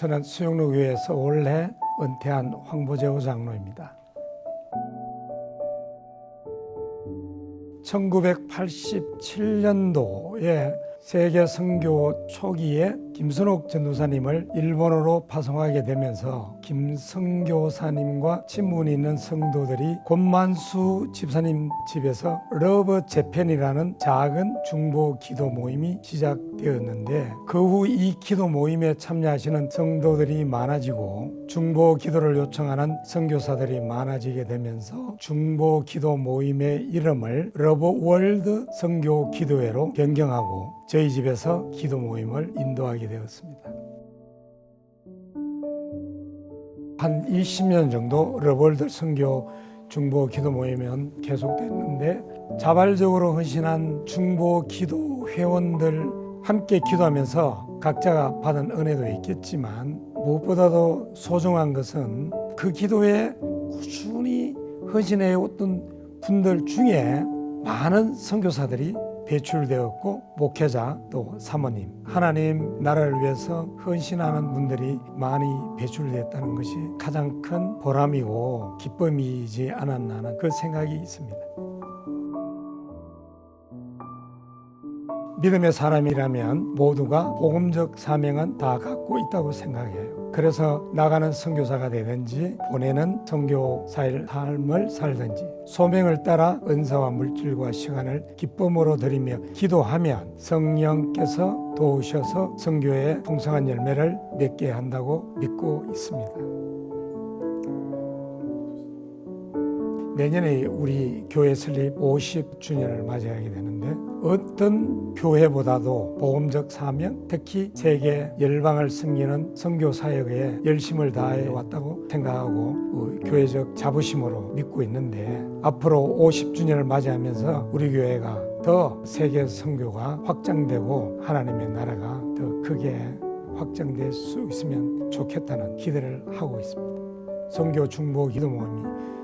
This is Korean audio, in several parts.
저는 수영로교회에서 올해 은퇴한 황보재호 장로입니다. 1987년도에 세계 선교 초기에 김순옥 전도사님을 일본어로 파송하게 되면서 김성교사님과 친분이 있는 성도들이 권만수 집사님 집에서 러브 재팬이라는 작은 중보 기도 모임이 시작되었는데 그 후 이 기도 모임에 참여하시는 성도들이 많아지고 중보 기도를 요청하는 선교사들이 많아지게 되면서 중보 기도 모임의 이름을 러브 월드 선교 기도회로 변경하고 저희 집에서 기도 모임을 인도하게 되었습니다. 한 20년 정도 러벌드 선교 중보 기도 모임은 계속됐는데 자발적으로 헌신한 중보 기도 회원들 함께 기도하면서 각자가 받은 은혜도 있겠지만 무엇보다도 소중한 것은 그 기도에 꾸준히 헌신해 왔던 분들 중에 많은 선교사들이 배출되었고 목회자 또 사모님 하나님 나라를 위해서 헌신하는 분들이 많이 배출됐다는 것이 가장 큰 보람이고 기쁨이지 않았나 하는 그 생각이 있습니다. 믿음의 사람이라면 모두가 복음적 사명은 다 갖고 있다고 생각해요. 그래서 나가는 선교사가 되든지 보내는 선교사의 삶을 살든지 소명을 따라 은사와 물질과 시간을 기쁨으로 드리며 기도하면 성령께서 도우셔서 선교의 풍성한 열매를 맺게 한다고 믿고 있습니다. 내년에 우리 교회 설립 50주년을 맞이하게 되는데 어떤 교회보다도 복음적 사명, 특히 세계 열방을 섬기는 선교 사역에 열심을 다해 왔다고 생각하고 어, 교회적 자부심으로 믿고 있는데 앞으로 50주년을 맞이하면서 우리 교회가 더 세계 선교가 확장되고 하나님의 나라가 더 크게 확장될 수 있으면 좋겠다는 기대를 하고 있습니다. 선교 중보 기도 모임이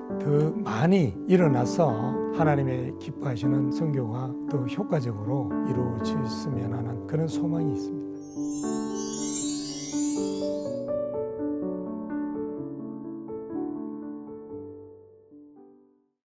더 많이 일어나서 하나님의 기뻐하시는 선교가 더 효과적으로 이루어졌으면 하는 그런 소망이 있습니다.